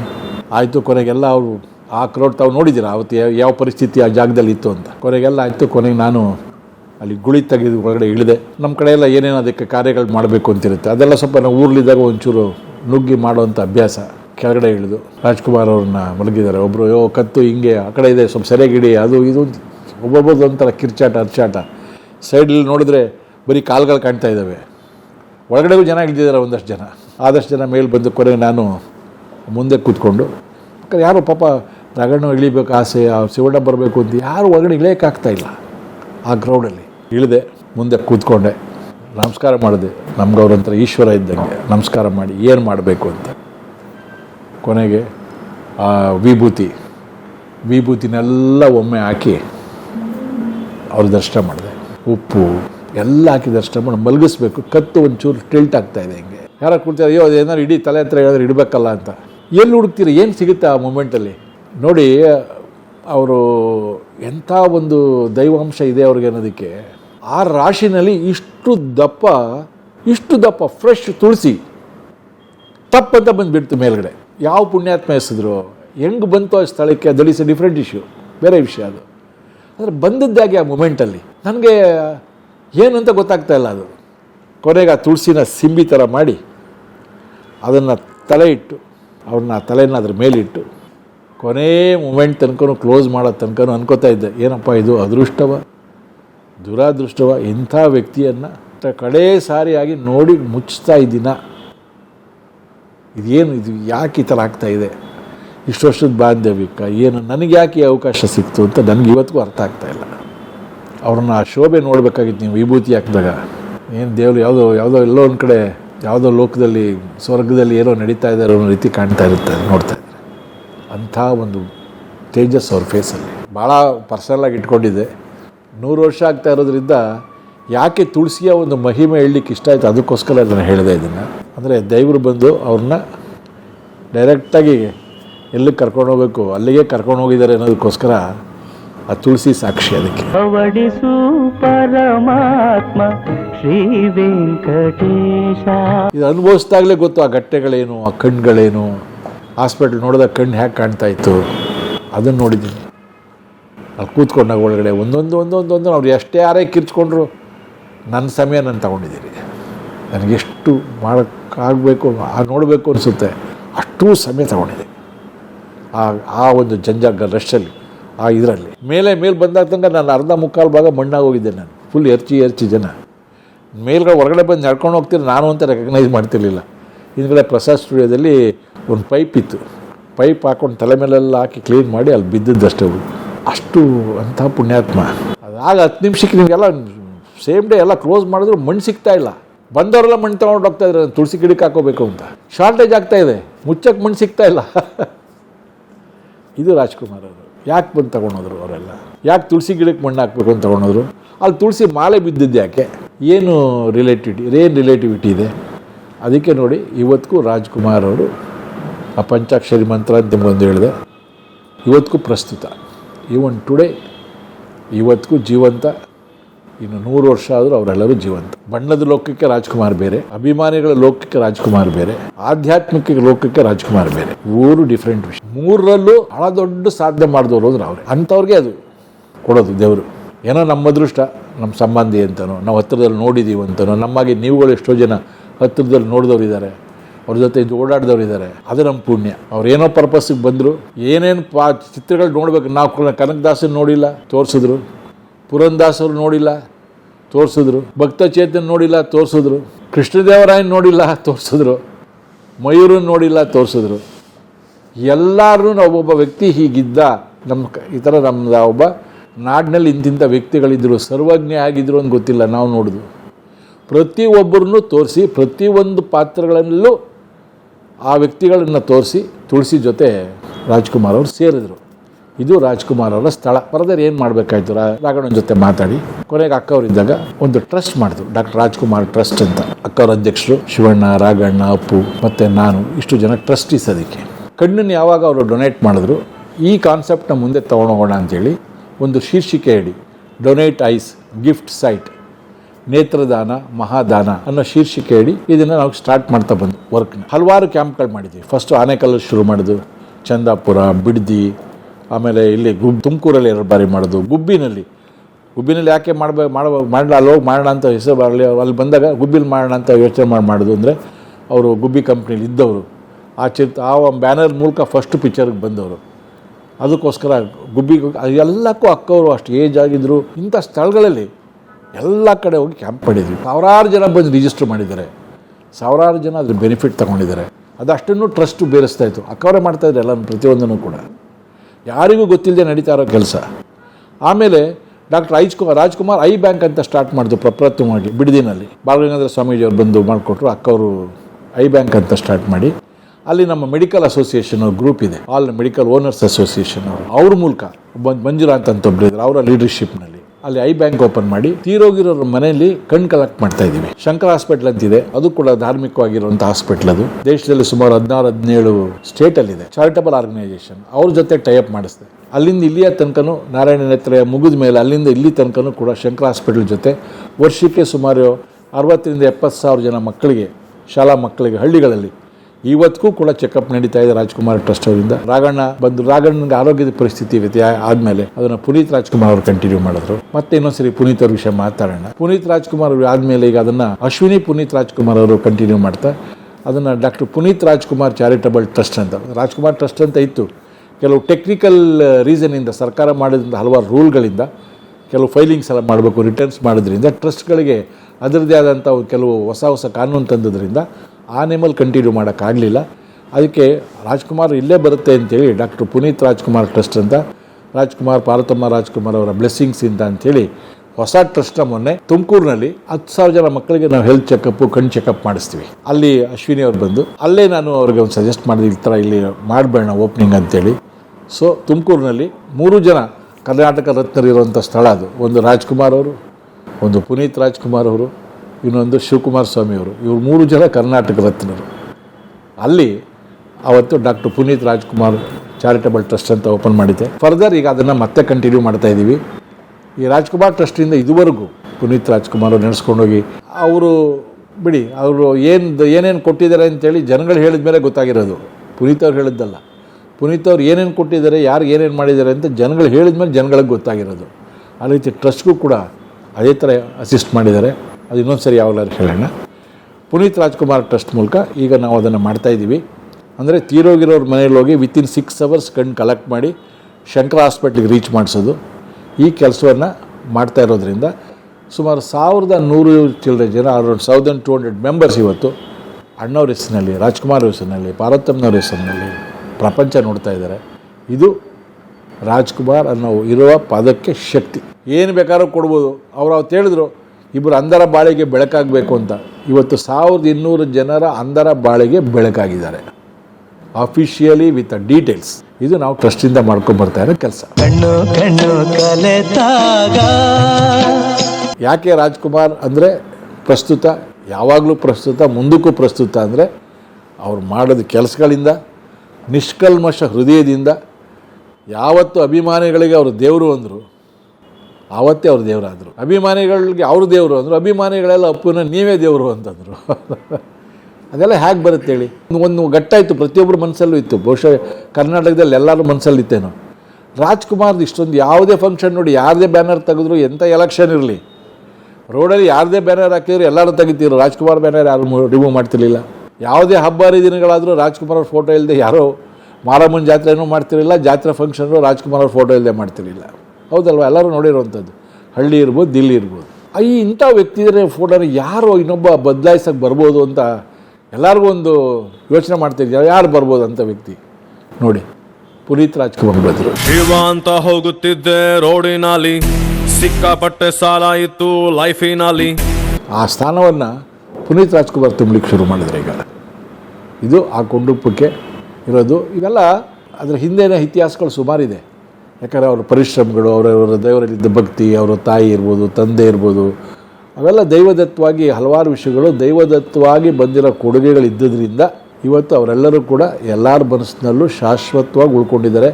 ಆಯಿತು, ಕೊನೆಗೆಲ್ಲ ಅವರು ಆ ಕ್ರೌಡ್ ತಾವು ನೋಡಿದ್ದೀರಾ? ಅವತ್ತು ಯಾವ ಪರಿಸ್ಥಿತಿ ಆ ಜಾಗದಲ್ಲಿ ಇತ್ತು ಅಂತ? ಕೊನೆಗೆಲ್ಲ ಆಯಿತು, ಕೊನೆಗೆ ನಾನು ಅಲ್ಲಿ ಗುಳಿ ತೆಗೆದು ಒಳಗಡೆ ಇಳಿದೆ. ನಮ್ಮ ಕಡೆಯೆಲ್ಲ ಏನೇನು ಅದಕ್ಕೆ ಕಾರ್ಯಗಳು ಮಾಡಬೇಕು ಅಂತಿರುತ್ತೆ. ಅದೆಲ್ಲ ಸ್ವಲ್ಪ ನಾವು ಊರ್ಲಿದ್ದಾಗ ಒಂಚೂರು ನುಗ್ಗಿ ಮಾಡುವಂಥ ಅಭ್ಯಾಸ. ಕೆಳಗಡೆ ಇಳಿದು ರಾಜ್ಕುಮಾರ್ ಅವ್ರನ್ನ ಮಲಗಿದ್ದಾರೆ. ಒಬ್ಬರು ಯೋ ಕತ್ತು ಹಿಂಗೆ, ಆ ಕಡೆ ಇದೆ, ಸ್ವಲ್ಪ ಸೆರೆಗಿಡಿ, ಅದು ಇದು ಒಬ್ಬೊಬ್ಬರದ್ದು ಒಂಥರ ಕಿರ್ಚಾಟ, ಅರ್ಚಾಟ. ಸೈಡಲ್ಲಿ ನೋಡಿದ್ರೆ ಬರೀ ಕಾಲುಗಳು ಕಾಣ್ತಾ ಇದ್ದಾವೆ. ಒಳಗಡೆಗೂ ಜನ ಇಳಿದಿದ್ದಾರೆ ಒಂದಷ್ಟು ಜನ. ಆದಷ್ಟು ಜನ ಮೇಲೆ ಬಂದು ಕೊನೆಗೆ ನಾನು ಮುಂದೆ ಕೂತ್ಕೊಂಡು, ಯಾಕಂದ್ರೆ ಯಾರು ಪಾಪ ರಾಘಣ್ಣ ಇಳಿಬೇಕು ಆಸೆ ಆ ಶಿವಣ್ಣ ಬರಬೇಕು ಅಂತ ಯಾರು ಒಳಗಡೆ ಇಲ್ಲ. ಆ ಗ್ರೌಂಡಲ್ಲಿ ಇಳಿದೆ, ಮುಂದೆ ಕೂತ್ಕೊಂಡೆ. ನಮಸ್ಕಾರ ಮಾಡಿದೆ. ನಮ್ಗೆ ಅವ್ರಂತರ ಈಶ್ವರ ಇದ್ದಂಗೆ ನಮಸ್ಕಾರ ಮಾಡಿ ಏನು ಮಾಡಬೇಕು ಅಂತ. ಕೊನೆಗೆ, ಆ, ವಿಭೂತಿ. ವಿಭೂತಿನೆಲ್ಲ ಒಮ್ಮೆ ಹಾಕಿ ಅವ್ರ ದರ್ಶನ ಮಾಡಿದೆ. ಉಪ್ಪು ಎಲ್ಲ ಹಾಕಿ ದರ್ಶನ ಮಾಡಿ ಮಲಗಿಸ್ಬೇಕು. ಕತ್ತು ಒಂಚೂರು ಟಿಲ್ಟ್ ಆಗ್ತಾ ಇದೆ ಹಿಂಗೆ. ಯಾರು ಕೂಡ್ತಾರೆ ಅಯ್ಯೋ, ಅದೇನಾದ್ರು ಇಡೀ ತಲೆ ಹತ್ರ ಹೇಳಿದ್ರೆ ಇಡಬೇಕಲ್ಲ ಅಂತ. ಎಲ್ಲಿ ಹುಡುಕ್ತೀರಿ? ಏನು ಸಿಗುತ್ತೆ ಆ ಮೂಮೆಂಟಲ್ಲಿ ನೋಡಿ, ಅವರು ಎಂಥ ಒಂದು ದೈವಾಂಶ ಇದೆ ಅವ್ರಿಗೆ ಅನ್ನೋದಕ್ಕೆ, ಆ ರಾಶಿನಲ್ಲಿ ಇಷ್ಟು ದಪ್ಪ ಇಷ್ಟು ದಪ್ಪ ಫ್ರೆಶ್ ತುಳಸಿ, ತಪ್ಪಂತ ಬಂದುಬಿಡ್ತು ಮೇಲ್ಗಡೆ. ಯಾವ ಪುಣ್ಯಾತ್ಮ ಎಸಿದ್ರು ಹೆಂಗೆ ಬಂತು ಆ ಸ್ಥಳಕ್ಕೆ that is a different issue ಬೇರೆ ವಿಷಯ ಅದು. ಆದರೆ ಬಂದಿದ್ದಾಗೆ ಆ ಮೂಮೆಂಟಲ್ಲಿ ನನಗೆ ಏನು ಅಂತ ಗೊತ್ತಾಗ್ತಾ ಇಲ್ಲ ಅದು. ಕೊನೆಗೆ ಆ ತುಳಸಿನ ಸಿಂಬಿ ಥರ ಮಾಡಿ ಅದನ್ನು ತಲೆ ಇಟ್ಟು, ಅವ್ರನ್ನ ತಲೆಯನ್ನು ಅದ್ರ ಮೇಲಿಟ್ಟು, ಕೊನೇ ಮೂಮೆಂಟ್ ತನಕ ಕ್ಲೋಸ್ ಮಾಡೋ ತನಕ ಅನ್ಕೋತಾ ಇದ್ದೆ, ಏನಪ್ಪ ಇದು, ಅದೃಷ್ಟವ? ದುರಾದೃಷ್ಟವ? ಇಂಥ ವ್ಯಕ್ತಿಯನ್ನು ಕಡೇ ಸಾರಿಯಾಗಿ ನೋಡಿ ಮುಚ್ತಾ ಇದ್ದೀನ? ಇದೇನು, ಇದು ಯಾಕೆ ಈ ಥರ ಇದೆ? ಇಷ್ಟು ವರ್ಷದ ಬಾಂಧವ್ಯಕ್ಕ ಏನು, ನನಗೆ ಯಾಕೆ ಅವಕಾಶ ಸಿಕ್ತು ಅಂತ ನನಗೆ ಇವತ್ತಿಗೂ ಅರ್ಥ ಆಗ್ತಾ ಇಲ್ಲ. ಅವ್ರನ್ನ ಆ ಶೋಭೆ ನೋಡಬೇಕಾಗಿತ್ತು ನೀವು ವಿಭೂತಿ ಹಾಕಿದಾಗ. ಏನು ದೇವರು, ಯಾವುದೋ ಯಾವುದೋ ಎಲ್ಲೋ ಒಂದು ಕಡೆ, ಯಾವುದೋ ಲೋಕದಲ್ಲಿ, ಸ್ವರ್ಗದಲ್ಲಿ ಏನೋ ನಡೀತಾ ಇದ್ದಾರೆ ಅನ್ನೋ ರೀತಿ ಕಾಣ್ತಾ ಇರುತ್ತೆ, ನೋಡ್ತಾ ಇದ್ದಾರೆ ಅಂಥ ಒಂದು ತೇಜಸ್ ಅವ್ರ ಫೇಸಲ್ಲಿ ಭಾಳ ಪರ್ಸನಲಾಗಿ ಇಟ್ಕೊಂಡಿದ್ದೆ. ನೂರು ವರ್ಷ ಆಗ್ತಾ ಇರೋದ್ರಿಂದ ಯಾಕೆ ತುಳಸಿಯ ಒಂದು ಮಹಿಮೆ ಹೇಳಲಿಕ್ಕೆ ಇಷ್ಟ ಆಯಿತು? ಅದಕ್ಕೋಸ್ಕರ ನಾನು ಹೇಳಿದೆ ಇದನ್ನು. ಅಂದರೆ ದೈವರು ಬಂದು ಅವ್ರನ್ನ ಡೈರೆಕ್ಟಾಗಿ ಎಲ್ಲಿಗೆ ಕರ್ಕೊಂಡು ಹೋಗಬೇಕು ಅಲ್ಲಿಗೆ ಕರ್ಕೊಂಡು ಹೋಗಿದ್ದಾರೆ ಅನ್ನೋದಕ್ಕೋಸ್ಕರ ಆ ತುಳಸಿ ಸಾಕ್ಷಿ ಅದಕ್ಕೆ. ಪರಮಾತ್ಮ ಶ್ರೀ ವೆಂಕಟೇಶ. ಇದು ಅನುಭವಿಸ್ದಾಗಲೇ ಗೊತ್ತು ಆ ಗಟ್ಟೆಗಳೇನು ಆ ಕಣ್ಗಳೇನು. ಹಾಸ್ಪಿಟ್ಲ್ ನೋಡಿದಾಗ ಕಣ್ಣು ಹ್ಯಾಕ್ ಕಾಣ್ತಾ ಇತ್ತು? ಅದನ್ನು ನೋಡಿದ್ದೀನಿ. ಅಲ್ಲಿ ಕೂತ್ಕೊಂಡಾಗ ಒಳಗಡೆ ಒಂದೊಂದು ಒಂದೊಂದು ಒಂದೊಂದು ಅವ್ರು ಎಷ್ಟೇ ಯಾರೇ ಕಿರ್ಚ್ಕೊಂಡ್ರು. ನನ್ನ ಸಮಯ ನಾನು ತಗೊಂಡಿದ್ದೀನಿ. ನನಗೆಷ್ಟು ಮಾಡೋಕ್ಕಾಗಬೇಕು ನೋಡಬೇಕು ಅನಿಸುತ್ತೆ. ಅಷ್ಟೂ ಸಮಯ ತಗೊಂಡಿದೆ ಆ ಆ ಒಂದು ಜಂಜಾಗ ರಶಲ್ಲಿ ಆ ಇದರಲ್ಲಿ. ಮೇಲೆ ಮೇಲೆ ಬಂದಾಗ ತನಕ ನಾನು ಅರ್ಧ ಮುಕ್ಕಾಲು ಭಾಗ ಮಣ್ಣಾಗಿ ಹೋಗಿದ್ದೆ ನಾನು. ಫುಲ್ ಎರ್ಚಿ ಎರ್ಚಿ ಜನ. ಮೇಲ್ಗಡೆ ಹೊರಗಡೆ ಬಂದು ನಡ್ಕೊಂಡು ಹೋಗ್ತೀರಿ ನಾನು ಅಂತ ರೆಕಗ್ನೈಸ್ ಮಾಡ್ತಿರ್ಲಿಲ್ಲ. ಹಿಂದ್ಗಡೆ ಪ್ರಸಾದ್ ಸ್ಟುಡಿಯೋದಲ್ಲಿ ಒಂದು ಪೈಪ್ ಇತ್ತು. ಪೈಪ್ ಹಾಕೊಂಡು ತಲೆ ಮೇಲೆಲ್ಲ ಹಾಕಿ ಕ್ಲೀನ್ ಮಾಡಿ ಅಲ್ಲಿ ಬಿದ್ದದ್ದಷ್ಟೇ. ಅಷ್ಟು ಅಂಥ ಪುಣ್ಯಾತ್ಮ. ಅದಾಗ ಹತ್ತು ನಿಮಿಷಕ್ಕೆ ನಿಮಗೆಲ್ಲ ಸೇಮ್ ಡೇ ಎಲ್ಲ ಕ್ಲೋಸ್ ಮಾಡಿದ್ರು ಮಣ್ಣು ಸಿಗ್ತಾ ಇಲ್ಲ. ಬಂದವರೆಲ್ಲ ಮಣ್ಣು ತೊಗೊಂಡು ಹೋಗ್ತಾ ಇದ್ದಾರೆ ತುಳಸಿ ಗಿಡಕ್ಕೆ ಹಾಕೋಬೇಕು ಅಂತ. ಶಾರ್ಟೇಜ್ ಆಗ್ತಾ ಇದೆ ಮುಚ್ಚಕ್ಕೆ ಮಣ್ಣು ಸಿಗ್ತಾ ಇಲ್ಲ. ಇದು ರಾಜ್ಕುಮಾರ್ ಅವರು. ಯಾಕೆ ಬಂದು ತಗೊಂಡೋದ್ರು ಅವರೆಲ್ಲ? ಯಾಕೆ ತುಳಸಿ ಗಿಡಕ್ಕೆ ಮಣ್ಣು ಹಾಕ್ಬೇಕು ಅಂತ ತೊಗೊಂಡೋದ್ರು? ಅಲ್ಲಿ ತುಳಸಿ ಮಾಲೆ ಬಿದ್ದಿದ್ದು ಯಾಕೆ? ಏನು ರಿಲೇಟಿವಿಟಿ ಏನು ರಿಲೇಟಿವಿಟಿ ಇದೆ? ಅದಕ್ಕೆ ನೋಡಿ ಇವತ್ತಿಗೂ ರಾಜ್ಕುಮಾರ್ ಅವರು ಆ ಪಂಚಾಕ್ಷರಿ ಮಂತ್ರ ಅಂತ ನಿಮಗೊಂದು ಹೇಳಿದೆ ಇವತ್ತಿಗೂ ಪ್ರಸ್ತುತ. ಈವನ್ ಟುಡೇ ಇವತ್ತಿಗೂ ಜೀವಂತ ಇನ್ನು ನೂರು ವರ್ಷ ಆದರೂ ಅವರೆಲ್ಲರೂ ಜೀವಂತ. ಬಣ್ಣದ ಲೋಕಕ್ಕೆ ರಾಜ್ಕುಮಾರ್ ಬೇರೆ, ಅಭಿಮಾನಿಗಳ ಲೋಕಕ್ಕೆ ರಾಜ್ಕುಮಾರ್ ಬೇರೆ, ಆಧ್ಯಾತ್ಮಿಕ ಲೋಕಕ್ಕೆ ರಾಜ್ಕುಮಾರ್ ಬೇರೆ. ಮೂರು ಡಿಫ್ರೆಂಟ್ ವಿಷಯ. ಮೂರರಲ್ಲೂ ಬಹಳ ದೊಡ್ಡ ಸಾಧನೆ ಮಾಡಿದವರು ಅಂದ್ರೆ ಅವ್ರೆ. ಅಂಥವ್ರಿಗೆ ಅದು ಕೊಡೋದು ದೇವರು. ಏನೋ ನಮ್ಮ ಅದೃಷ್ಟ, ನಮ್ಮ ಸಂಬಂಧಿ ಅಂತನೋ, ನಾವು ಹತ್ತಿರದಲ್ಲಿ ನೋಡಿದ್ದೀವಿ ಅಂತನೋ, ನಮ್ಮಾಗಿ ನೀವುಗಳು ಎಷ್ಟೋ ಜನ ಹತ್ತಿರದಲ್ಲಿ ನೋಡಿದವರು ಇದ್ದಾರೆ ಅವ್ರ ಜೊತೆ ಓಡಾಡಿದವ್ರು ಇದ್ದಾರೆ ಅದು ನಮ್ಮ ಪುಣ್ಯ. ಅವ್ರು ಏನೋ ಪರ್ಪಸ್ಸಿಗೆ ಬಂದರು, ಏನೇನು ಪಾ ಚಿತ್ರಗಳು ನೋಡ್ಬೇಕು, ನಾವು ಕನಕದಾಸನ ನೋಡಿಲ್ಲ, ತೋರಿಸಿದ್ರು ಪುರಂದಾಸರು ನೋಡಿಲ್ಲ, ತೋರಿಸಿದ್ರು. ಭಕ್ತ ಚೇತನ್ ನೋಡಿಲ್ಲ, ತೋರಿಸಿದ್ರು. ಕೃಷ್ಣದೇವರಾಯನ್ ನೋಡಿಲ್ಲ, ತೋರಿಸಿದ್ರು. ಮಯೂರನ್ ನೋಡಿಲ್ಲ, ತೋರಿಸಿದ್ರು. ಎಲ್ಲರೂ ಒಬ್ಬೊಬ್ಬ ವ್ಯಕ್ತಿ ಹೀಗಿದ್ದ ನಮ್ಮ ಈ ಥರ ನಮ್ಮದ ಒಬ್ಬ ನಾಡಿನಲ್ಲಿ ಇಂತಿಂಥ ವ್ಯಕ್ತಿಗಳಿದ್ದರು ಸರ್ವಜ್ಞ ಆಗಿದ್ರು ಅಂತ ಗೊತ್ತಿಲ್ಲ, ನಾವು ನೋಡಿದ್ವು ಪ್ರತಿಯೊಬ್ಬರನ್ನು ತೋರಿಸಿ ಪ್ರತಿಯೊಂದು ಪಾತ್ರಗಳಲ್ಲೂ ಆ ವ್ಯಕ್ತಿಗಳನ್ನು ತೋರಿಸಿ, ತುಳಸಿ ಜೊತೆ ರಾಜ್ಕುಮಾರ್ ಅವರು ಸೇರಿದರು. ಇದು ರಾಜ್ಕುಮಾರ್ ಅವರ ಸ್ಥಳ. ಬರದರೆ ಏನು ಮಾಡಬೇಕಾಯ್ತು? ರಾಘವನ ಜೊತೆ ಮಾತಾಡಿ. ಕೊನೆಗೆ ಅಕ್ಕವರಿದ್ದಾಗ ಒಂದು ಟ್ರಸ್ಟ್ ಮಾಡಿದ್ರು. ಡಾಕ್ಟರ್ ರಾಜ್ಕುಮಾರ್ ಟ್ರಸ್ಟ್ ಅಂತ. ಅಕ್ಕವ್ರ ಅಧ್ಯಕ್ಷರು ಶಿವಣ್ಣ, ರಾಘಣ್ಣ, ಅಪ್ಪು, ಮತ್ತು ನಾನು. ಇಷ್ಟು ಜನ ಟ್ರಸ್ಟೀಸ್ ಅದಕ್ಕೆ. ಕಣ್ಣನ್ನು ಯಾವಾಗ ಅವರು ಡೊನೇಟ್ ಮಾಡಿದ್ರು, ಈ ಕಾನ್ಸೆಪ್ಟ್ನ ಮುಂದೆ ತೊಗೊಂಡೋಗೋಣ ಅಂತೇಳಿ ಒಂದು ಶೀರ್ಷಿಕೆ ಹೇಳಿ. Donate eyes gift sight. ನೇತ್ರದಾನ, ಮಹಾದಾನ ಅನ್ನೋ ಶೀರ್ಷಿಕೆ ಹೇಳಿ ಇದನ್ನು ನಾವು ಸ್ಟಾರ್ಟ್ ಮಾಡ್ತಾ ಬಂದು ವರ್ಕ್ನ. ಹಲವಾರು ಕ್ಯಾಂಪ್ಗಳು ಮಾಡಿದ್ವಿ. ಫಸ್ಟು ಆನೆಕಲ್ಲು ಶುರು ಮಾಡಿದ್ವಿ ಚಂದಾಪುರ, ಬಿಡ್ದಿ ಆಮೇಲೆ ಇಲ್ಲಿ ಗುಬ್ ತುಮಕೂರಲ್ಲಿ ಎರಡು ಬಾರಿ ಮಾಡೋದು, ಗುಬ್ಬಿನಲ್ಲಿ. ಗುಬ್ಬಿನಲ್ಲಿ ಯಾಕೆ ಮಾಡಬೇಕು ಮಾಡಬೇಕು ಮಾಡಲ, ಅಲ್ಲಿ ಹೋಗಿ ಮಾಡೋಣ ಅಂತ ಹೆಸರು ಬರಲಿ, ಅಲ್ಲಿ ಬಂದಾಗ ಗುಬ್ಬಿಲಿ ಮಾಡೋಣ ಅಂತ ಯೋಚನೆ ಮಾಡಿ, ಮಾಡೋದು ಅಂದರೆ ಅವರು ಗುಬ್ಬಿ ಕಂಪ್ನಿಲಿ ಇದ್ದವರು. ಆ ಚಿತ್ರ ಆ ಬ್ಯಾನರ್ ಮೂಲಕ ಫಸ್ಟ್ ಪಿಕ್ಚರ್ಗೆ ಬಂದವರು. ಅದಕ್ಕೋಸ್ಕರ ಗುಬ್ಬಿ ಎಲ್ಲಕ್ಕೂ ಅಕ್ಕವರು ಅಷ್ಟು ಏಜ್ ಆಗಿದ್ದರು ಇಂಥ ಸ್ಥಳಗಳಲ್ಲಿ ಎಲ್ಲ ಕಡೆ ಹೋಗಿ ಕ್ಯಾಂಪ್ ಮಾಡಿದ್ವಿ. ಸಾವಿರಾರು ಜನ ಬಂದು ರಿಜಿಸ್ಟರ್ ಮಾಡಿದ್ದಾರೆ. ಸಾವಿರಾರು ಜನ ಅದ್ರ ಬೆನಿಫಿಟ್ ತಗೊಂಡಿದ್ದಾರೆ. ಅದಷ್ಟನ್ನು ಟ್ರಸ್ಟ್ ಬೇರೆಸ್ತಾ ಇತ್ತು. ಅಕ್ಕವರೇ ಮಾಡ್ತಾಯಿದ್ರು ಎಲ್ಲ ಪ್ರತಿಯೊಂದನ್ನು ಕೂಡ. ಯಾರಿಗೂ ಗೊತ್ತಿಲ್ಲದೆ ನಡೀತಾ ಇರೋ ಕೆಲಸ. ಆಮೇಲೆ doctor Rajkumar Rajkumar I bank ಅಂತ ಸ್ಟಾರ್ಟ್ ಮಾಡಿದ್ರು ಪ್ರಪ್ರಥಮವಾಗಿ ಬಿಡದಿನಲ್ಲಿ. ಬಾಲಗಂಗಾಧರ ಸ್ವಾಮೀಜಿಯವರು ಬಂದು ಮಾಡಿಕೊಟ್ರು, ಅಕ್ಕವರು ಐ ಬ್ಯಾಂಕ್ ಅಂತ ಸ್ಟಾರ್ಟ್ ಮಾಡಿ. ಅಲ್ಲಿ ನಮ್ಮ ಮೆಡಿಕಲ್ ಅಸೋಸಿಯೇಷನ್ ಗ್ರೂಪ್ ಇದೆ. ಆಲ್ ಮೆಡಿಕಲ್ ಓನರ್ಸ್ ಅಸೋಸಿಯೇಷನ್ ಅವರು. ಅವ್ರ ಮೂಲಕ ಮಂಜುನಾಥ್ ಅಂತ ಒಬ್ಬರು ಇದ್ದಾರೆ ಅವರ ಲೀಡರ್ಶಿಪ್ನಲ್ಲಿ ಅಲ್ಲಿ ಐ ಬ್ಯಾಂಕ್ ಓಪನ್ ಮಾಡಿ ತೀರೋಗಿರೋರ ಮನೆಯಲ್ಲಿ ಕಣ್ ಕಲೆಕ್ಟ್ ಮಾಡ್ತಾ ಇದೀವಿ ಶಂಕರ್ ಹಾಸ್ಪಿಟಲ್ ಅಂತಿದೆ ಅದು ಕೂಡ ಧಾರ್ಮಿಕವಾಗಿರುವಂಥ ಹಾಸ್ಪಿಟಲ್ ಅದು. ದೇಶದಲ್ಲಿ ಸುಮಾರು ಹದಿನಾರು, ಹದಿನೇಳು ಸ್ಟೇಟ್ ಅಲ್ಲಿ ಇದೆ. ಚಾರಿಟಬಲ್ ಆರ್ಗನೈಸೇಷನ್ ಅವ್ರ ಜೊತೆ ಟೈಅಪ್ ಮಾಡಿಸ್ತೇವೆ ಅಲ್ಲಿಂದ ಇಲ್ಲಿಯ ತನಕನೂ ನಾರಾಯಣ ಮುಗಿದ ಮೇಲೆ ಅಲ್ಲಿಂದ ಇಲ್ಲಿ ತನಕನೂ ಕೂಡ ಶಂಕರ್ ಹಾಸ್ಪಿಟಲ್ ಜೊತೆ ವರ್ಷಕ್ಕೆ ಸುಮಾರು ಅರವತ್ತರಿಂದ ಎಪ್ಪತ್ತು ಸಾವಿರ ಜನ ಮಕ್ಕಳಿಗೆ, ಶಾಲಾ ಮಕ್ಕಳಿಗೆ ಹಳ್ಳಿಗಳಲ್ಲಿ ಇವತ್ತಿಗೂ ಕೂಡ ಚೆಕಪ್ ನಡೀತಾ ಇದೆ ರಾಜ್ಕುಮಾರ್ ಟ್ರಸ್ಟ್ ಅವರಿಂದ. ರಾಘಣ್ಣ ಬಂದು ರಾಗಣ್ಣನ ಆರೋಗ್ಯದ ಪರಿಸ್ಥಿತಿ ಇರುತ್ತೆ ಆದಮೇಲೆ ಅದನ್ನ ಪುನೀತ್ ರಾಜ್ಕುಮಾರ್ ಅವರು ಕಂಟಿನ್ಯೂ ಮಾಡಿದ್ರು. ಮತ್ತೆ ಇನ್ನೊಂದ್ಸರಿ ಪುನೀತ್ ಅವ್ರ ವಿಷಯ ಮಾತಾಡೋಣ. ಪುನೀತ್ ರಾಜ್ಕುಮಾರ್ ಅವರು ಆದಮೇಲೆ ಈಗ ಅದನ್ನ ಅಶ್ವಿನಿ ಪುನೀತ್ ರಾಜ್ಕುಮಾರ್ ಅವರು ಕಂಟಿನ್ಯೂ ಮಾಡ್ತಾ, ಅದನ್ನು doctor Puneeth Rajkumar charitable trust ಅಂತ. ರಾಜ್ಕುಮಾರ್ ಟ್ರಸ್ಟ್ ಅಂತ ಇತ್ತು. ಕೆಲವು ಟೆಕ್ನಿಕಲ್ ರೀಸನಿಂದ ಸರ್ಕಾರ ಮಾಡಿದಂಥ ಹಲವಾರು ರೂಲ್ಗಳಿಂದ ಕೆಲವು ಫೈಲಿಂಗ್ಸ್ ಎಲ್ಲ ಮಾಡಬೇಕು ರಿಟರ್ನ್ಸ್ ಮಾಡೋದ್ರಿಂದ ಟ್ರಸ್ಟ್ಗಳಿಗೆ ಅದರದ್ದೇ ಆದಂಥ ಕೆಲವು ಹೊಸ ಹೊಸ ಕಾನೂನು ತಂದದ್ರಿಂದ ಆ ನೇಮಲ್ಲಿ ಕಂಟಿನ್ಯೂ ಮಾಡೋಕ್ಕಾಗಲಿಲ್ಲ. ಅದಕ್ಕೆ ರಾಜ್ಕುಮಾರ್ ಇಲ್ಲೇ ಬರುತ್ತೆ ಅಂತೇಳಿ ಡಾಕ್ಟರ್ ಪುನೀತ್ ರಾಜ್ಕುಮಾರ್ ಟ್ರಸ್ಟ್ ಅಂತ ರಾಜ್ಕುಮಾರ್ ಪಾರ್ವತಮ್ಮ ರಾಜ್ಕುಮಾರ್ ಅವರ ಬ್ಲೆಸ್ಸಿಂಗ್ಸ್ ಇಂದ ಅಂತೇಳಿ ಹೊಸ ಟ್ರಸ್ಟ್ನ ಮೊನ್ನೆ ತುಮಕೂರಿನಲ್ಲಿ ಹತ್ತು ಸಾವಿರ ಜನ ಮಕ್ಕಳಿಗೆ ನಾವು ಹೆಲ್ತ್ ಚೆಕಪ್ ಕಣ್ಣು ಚೆಕಪ್ ಮಾಡಿಸ್ತೀವಿ. ಅಲ್ಲಿ ಅಶ್ವಿನಿ ಅವ್ರು ಬಂದು, ಅಲ್ಲೇ ನಾನು ಅವ್ರಿಗೆ ಒಂದು ಸಜೆಸ್ಟ್ ಮಾಡಿದೆ, ಈ ಥರ ಇಲ್ಲಿ ಮಾಡಬೇಡ ಓಪನಿಂಗ್ ಅಂತೇಳಿ. ಸೊ ತುಮಕೂರಿನಲ್ಲಿ ಮೂರು ಜನ ಕರ್ನಾಟಕ ರತ್ನರಿರುವಂಥ ಸ್ಥಳ ಅದು. ಒಂದು ರಾಜ್ಕುಮಾರ್ ಅವರು, ಒಂದು ಪುನೀತ್ ರಾಜ್ಕುಮಾರ್ ಅವರು ಇನ್ನೊಂದು ಶಿವಕುಮಾರ್ ಸ್ವಾಮಿ ಅವರು. ಇವರು ಮೂರು ಜನ ಕರ್ನಾಟಕ ರತ್ನರು. ಅಲ್ಲಿ ಅವತ್ತು doctor Puneeth Rajkumar charitable trust ಅಂತ ಓಪನ್ ಮಾಡಿದ್ದೆ ಫರ್ದರ್ ಈಗ ಅದನ್ನು ಮತ್ತೆ ಕಂಟಿನ್ಯೂ ಮಾಡ್ತಾ ಇದ್ದೀವಿ ಈ ರಾಜ್ಕುಮಾರ್ ಟ್ರಸ್ಟಿಂದ ಇದುವರೆಗೂ ಪುನೀತ್ ರಾಜ್ಕುಮಾರ್ ನಡೆಸ್ಕೊಂಡೋಗಿ ಅವರು ಬಿಡಿ, ಅವರು ಏನು ಏನೇನು ಕೊಟ್ಟಿದ್ದಾರೆ ಅಂತೇಳಿ ಜನಗಳು ಹೇಳಿದ ಮೇಲೆ ಗೊತ್ತಾಗಿರೋದು. ಪುನೀತ್ ಅವ್ರು ಹೇಳಿದ್ದಲ್ಲ. ಪುನೀತ್ ಅವ್ರು ಏನೇನು ಕೊಟ್ಟಿದ್ದಾರೆ, ಯಾರು ಏನೇನು ಮಾಡಿದ್ದಾರೆ ಅಂತ ಜನಗಳು ಹೇಳಿದ ಮೇಲೆ ಜನಗಳಿಗೆ ಗೊತ್ತಾಗಿರೋದು. ಆ ರೀತಿ ಟ್ರಸ್ಟ್ಗೂ ಕೂಡ ಅದೇ ಥರ ಅಸಿಸ್ಟ್ ಮಾಡಿದ್ದಾರೆ. ಅದು ಇನ್ನೊಂದು ಸರಿ ಯಾವಾಗಲಾದ್ರು ಹೇಳೋಣ ಪುನೀತ್ ರಾಜ್ಕುಮಾರ್ ಟ್ರಸ್ಟ್ ಮೂಲಕ ಈಗ ನಾವು ಅದನ್ನು ಮಾಡ್ತಾಯಿದ್ದೀವಿ ಅಂದರೆ ತೀರೋಗಿರೋರ ಮನೆಯಲ್ಲಿ ಹೋಗಿ ವಿತಿನ್ ಸಿಕ್ಸ್ ಅವರ್ಸ್ ಕಣ್ಣು ಕಲೆಕ್ಟ್ ಮಾಡಿ ಶಂಕರ ಹಾಸ್ಪಿಟ್ಲಿಗೆ ರೀಚ್ ಮಾಡಿಸೋದು. ಈ ಕೆಲಸವನ್ನು ಮಾಡ್ತಾ ಇರೋದ್ರಿಂದ ಸುಮಾರು ಸಾವಿರದ ನೂರು ಚಿಲ್ಲರೆ ಜನ ಅರೌಂಡ್ ಸೌದನ್ ಟು ಹಂಡ್ರೆಡ್ ಮೆಂಬರ್ಸ್ ಇವತ್ತು ಅಣ್ಣವ್ರ ಹೆಸರಿನಲ್ಲಿ, ರಾಜ್ಕುಮಾರ್ ಹೆಸರಿನಲ್ಲಿ, ಪಾರ್ವತಮ್ಮನವ್ರ ಹೆಸರಿನಲ್ಲಿ ಪ್ರಪಂಚ ನೋಡ್ತಾ ಇದ್ದಾರೆ. ಇದು ರಾಜ್ಕುಮಾರ್ ಅನ್ನೋ ಇರುವ ಪದಕ್ಕೆ ಶಕ್ತಿ. ಏನು ಬೇಕಾದ್ರೂ ಕೊಡ್ಬೋದು. ಅವ್ರು ಅವತ್ತು ಹೇಳಿದ್ರು ಇಬ್ಬರು ಅಂಧರ ಬಾಳಿಗೆ ಬೆಳಕಾಗಬೇಕು ಅಂತ. ಇವತ್ತು ಸಾವಿರದ ಇನ್ನೂರು ಜನರ ಅಂಧರ ಬಾಳಿಗೆ ಬೆಳಕಾಗಿದ್ದಾರೆ. ಅಫಿಷಿಯಲಿ ವಿತ್ ಅ ಡೀಟೇಲ್ಸ್ ಇದು ನಾವು ಟ್ರಸ್ಟಿಂದ ಮಾಡ್ಕೊಂಡು ಬರ್ತಾ ಇರೋ ಕೆಲಸ. ಕಣ್ಣು ಕಣ್ಣು ಕಲೆತಾಗ. ಯಾಕೆ ರಾಜ್ಕುಮಾರ್ ಅಂದರೆ ಪ್ರಸ್ತುತ ಯಾವಾಗಲೂ ಪ್ರಸ್ತುತ ಮುಂದಕ್ಕೂ ಪ್ರಸ್ತುತ ಅಂದರೆ ಅವ್ರು ಮಾಡಿದ ಕೆಲಸಗಳಿಂದ ನಿಷ್ಕಲ್ಮಶ ಹೃದಯದಿಂದ ಯಾವತ್ತು ಅಭಿಮಾನಿಗಳಿಗೆ ಅವರು ದೇವರು ಅಂದರು. ಆವತ್ತೇ ಅವ್ರು ದೇವರಾದರು. ಅಭಿಮಾನಿಗಳಿಗೆ ಅವರು ದೇವರು ಅಂದರು, ಅಭಿಮಾನಿಗಳೆಲ್ಲ ಅಪ್ಪುನ ನೀವೇ ದೇವರು ಅಂತಂದರು. ಅದೆಲ್ಲ ಹೇಗೆ ಬರುತ್ತೆ ಹೇಳಿ? ಒಂದು ಗಟ್ಟಾಯಿತು ಪ್ರತಿಯೊಬ್ಬರ ಮನಸ್ಸಲ್ಲೂ ಇತ್ತು. ಬಹುಶಃ ಕರ್ನಾಟಕದಲ್ಲಿ ಎಲ್ಲರೂ ಮನಸ್ಸಲ್ಲಿತ್ತೇನೋ ರಾಜ್ಕುಮಾರ್ದು ಇಷ್ಟೊಂದು ಯಾವುದೇ ಫಂಕ್ಷನ್ ನೋಡಿ ಯಾರದೇ ಬ್ಯಾನರ್ ತೆಗೆದ್ರು ಎಂಥ ಎಲೆಕ್ಷನ್ ಇರಲಿ. ರೋಡಲ್ಲಿ ಯಾರದೇ ಬ್ಯಾನರ್ ಹಾಕಿದ್ರು ಎಲ್ಲರೂ ತೆಗಿತಿದ್ರು ರಾಜ್ಕುಮಾರ್ ಬ್ಯಾನರ್ ಯಾರು ರಿಮೂವ್ ಮಾಡ್ತಿರ್ಲಿಲ್ಲ. ಯಾವುದೇ ಹಬ್ಬ ಹರಿದಿನಗಳಾದರೂ ರಾಜ್ಕುಮಾರ್ ಅವ್ರ ಫೋಟೋ ಇಲ್ಲದೆ ಯಾರೋ ಮಾರಮ್ಮನ ಜಾತ್ರೆನೂ ಮಾಡ್ತಿರಲಿಲ್ಲ, ಜಾತ್ರೆ ಫಂಕ್ಷನ್ ರಾಜ್ಕುಮಾರ್ ಅವ್ರ ಫೋಟೋ ಇಲ್ಲದೆ ಮಾಡ್ತಿರಲಿಲ್ಲ. ಹೌದಲ್ವ? ಎಲ್ಲರೂ ನೋಡಿರುವಂಥದ್ದು. ಹಳ್ಳಿ ಇರ್ಬೋದು ದಿಲ್ಲಿ ಇರ್ಬೋದು. ಈ ಇಂಥ ವ್ಯಕ್ತಿದರೆ ಫೋಟೋನ ಯಾರು ಇನ್ನೊಬ್ಬ ಬದಲಾಯಿಸೋಕ್ಕೆ ಬರ್ಬೋದು ಅಂತ ಎಲ್ಲರಿಗೂ ಒಂದು ಯೋಚನೆ ಮಾಡ್ತಿದ್ದಾರೆ ಯಾರು ಬರ್ಬೋದು ಅಂತ ವ್ಯಕ್ತಿ? ನೋಡಿ ಪುನೀತ್ ರಾಜ್ಕುಮಾರ್ ಬಂದರು. ಶಿವ ಅಂತ ಹೋಗುತ್ತಿದ್ದೆ ರೋಡಿನಲ್ಲಿ. ಸಿಕ್ಕಾಪಟ್ಟೆ ಸಾಲ ಇತ್ತು ಲೈಫಿನಲ್ಲಿ. ಆ ಸ್ಥಾನವನ್ನು ಪುನೀತ್ ರಾಜ್ಕುಮಾರ್ ತುಂಬಲಿಕ್ಕೆ ಶುರು ಮಾಡಿದ್ರು ಈಗ. ಇದು ಆ ಕುಂಡುಪ್ಪಕ್ಕೆ ಇರೋದು. ಇವೆಲ್ಲ ಅದರ ಹಿಂದೆನೇ ಇತಿಹಾಸಗಳು ಸುಮಾರಿದೆ. ಯಾಕಂದರೆ ಅವರ ಪರಿಶ್ರಮಗಳು ಅವರವರ ದೇವರಲ್ಲಿದ್ದ ಭಕ್ತಿ, ಅವರ ತಾಯಿ ಇರ್ಬೋದು, ತಂದೆ ಇರ್ಬೋದು, ಅವೆಲ್ಲ ದೈವದತ್ತವಾಗಿ ಹಲವಾರು ವಿಷಯಗಳು ದೈವದತ್ತವಾಗಿ ಬಂದಿರೋ ಕೊಡುಗೆಗಳಿದ್ದರಿಂದ ಇವತ್ತು ಅವರೆಲ್ಲರೂ ಕೂಡ ಎಲ್ಲರ ಮನಸ್ಸಿನಲ್ಲೂ ಶಾಶ್ವತವಾಗಿ ಉಳ್ಕೊಂಡಿದ್ದಾರೆ.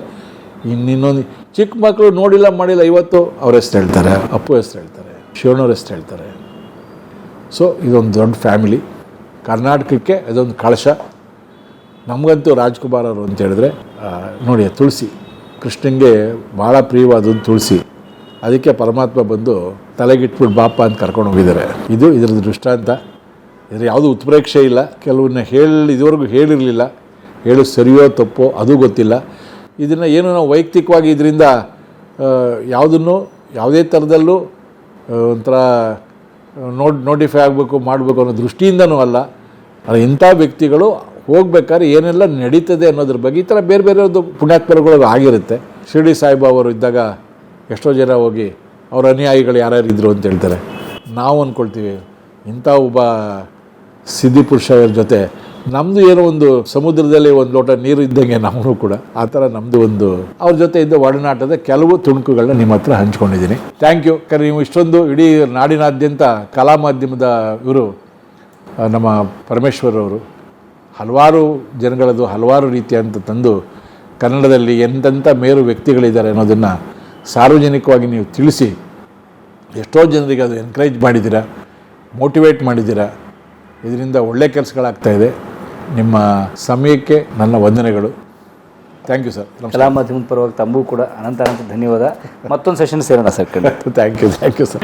ಇನ್ನಿನ್ನೊಂದು, ಚಿಕ್ಕ ಮಕ್ಕಳು ನೋಡಿಲ್ಲ, ಮಾಡಿಲ್ಲ, ಇವತ್ತು ಅವ್ರ ಹೆಸ್ರು ಹೇಳ್ತಾರೆ, ಅಪ್ಪು ಹೆಸ್ರು ಹೇಳ್ತಾರೆ, ಶಿವಣ್ಣವ್ರ ಹೆಸ್ರು ಹೇಳ್ತಾರೆ. ಸೊ ಇದೊಂದು ದೊಡ್ಡ ಫ್ಯಾಮಿಲಿ ಕರ್ನಾಟಕಕ್ಕೆ ಇದೊಂದು ಕಳಶ. ನಮಗಂತೂ ರಾಜ್ಕುಮಾರ್ ಅವರು ಅಂತ ಹೇಳಿದ್ರೆ ನೋಡಿ ತುಳಸಿ. ಕೃಷ್ಣಂಗೆ ಭಾಳ ಪ್ರಿಯವಾದದ್ದು ತುಳಸಿ. ಅದಕ್ಕೆ ಪರಮಾತ್ಮ ಬಂದು ತಲೆಗಿಟ್ಬಿಟ್ಟು ಬಾಪ ಅಂತ ಕರ್ಕೊಂಡು ಹೋಗಿದ್ದಾರೆ. ಇದು ಇದರ ದೃಷ್ಟಾಂತ. ಇದರ ಯಾವುದು ಉತ್ಪ್ರೇಕ್ಷೆ ಇಲ್ಲ. ಕೆಲವನ್ನ ಹೇಳಿ, ಇದುವರೆಗೂ ಹೇಳಿರಲಿಲ್ಲ. ಹೇಳು ಸರಿಯೋ ತಪ್ಪೋ ಅದು ಗೊತ್ತಿಲ್ಲ. ಇದನ್ನು ಏನು ನಾವು ವೈಯಕ್ತಿಕವಾಗಿ ಇದರಿಂದ ಯಾವುದನ್ನು, ಯಾವುದೇ ಥರದಲ್ಲೂ ಒಂಥರ ನೋಡ್ ನೋಟಿಫೈ ಆಗಬೇಕು, ಮಾಡಬೇಕು ಅನ್ನೋ ದೃಷ್ಟಿಯಿಂದನೂ ಅಲ್ಲ, ಇಂಥ ವ್ಯಕ್ತಿಗಳು ಹೋಗ್ಬೇಕಾದ್ರೆ ಏನೆಲ್ಲ ನಡೀತದೆ ಅನ್ನೋದ್ರ ಬಗ್ಗೆ ಈ ಥರ ಬೇರೆ ಬೇರೆ ಒಂದು ಪುಣ್ಯಾತ್ಮರುಗಳು ಆಗಿರುತ್ತೆ. ಶಿರಡಿ ಅವರು ಇದ್ದಾಗ ಎಷ್ಟೋ ಜನ ಹೋಗಿ ಅವ್ರ ಅನುಯಾಯಿಗಳು ಯಾರ್ಯಾರು ಇದ್ರು ಅಂತ ಹೇಳ್ತಾರೆ. ನಾವು ಅಂದ್ಕೊಳ್ತೀವಿ ಇಂಥ ಒಬ್ಬ ಸಿದ್ಧಿ ಪುರುಷರ ಜೊತೆ ನಮ್ಮದು ಏನೋ ಒಂದು ಸಮುದ್ರದಲ್ಲಿ ಒಂದು ಲೋಟ ನೀರು ಇದ್ದಂಗೆ ನಾವು ಕೂಡ ಆ ಥರ ನಮ್ಮದು ಒಂದು ಅವ್ರ ಜೊತೆ ಇದ್ದ ಒಡನಾಟದ ಕೆಲವು ತುಣುಕುಗಳನ್ನ ನಿಮ್ಮ ಹತ್ರ ಹಂಚ್ಕೊಂಡಿದ್ದೀನಿ. ಥ್ಯಾಂಕ್ ಯು ಕರೆ, ನೀವು ಇಷ್ಟೊಂದು ಇಡೀ ನಾಡಿನಾದ್ಯಂತ ಕಲಾ ಮಾಧ್ಯಮದ ಇವರು ನಮ್ಮ ಪರಮೇಶ್ವರ್ ಅವರು. ಹಲವಾರು ಜನಗಳದು ಹಲವಾರು ರೀತಿಯಂತ ತಂದು ಕನ್ನಡದಲ್ಲಿ ಎಂತೆಂಥ ಮೇರು ವ್ಯಕ್ತಿಗಳಿದ್ದಾರೆ ಅನ್ನೋದನ್ನು ಸಾರ್ವಜನಿಕವಾಗಿ ನೀವು ತಿಳಿಸಿ ಎಷ್ಟೋ ಜನರಿಗೆ ಅದು ಎನ್ಕರೇಜ್ ಮಾಡಿದ್ದೀರಾ ಮೋಟಿವೇಟ್ ಮಾಡಿದ್ದೀರಾ. ಇದರಿಂದ ಒಳ್ಳೆ ಕೆಲಸಗಳಾಗ್ತಾ ಇದೆ. ನಿಮ್ಮ ಸಮಯಕ್ಕೆ ನನ್ನ ವಂದನೆಗಳು. ಥ್ಯಾಂಕ್ ಯು ಸರ್ ಕಲಾ ಮಾಧ್ಯಮದ ಪರವಾಗಿ ತಂಬೂ ಕೂಡ ಅನಂತ ಅನಂತ ಧನ್ಯವಾದ. ಮತ್ತೊಂದು session ಸೇರೋಣ sir thank you thank you sir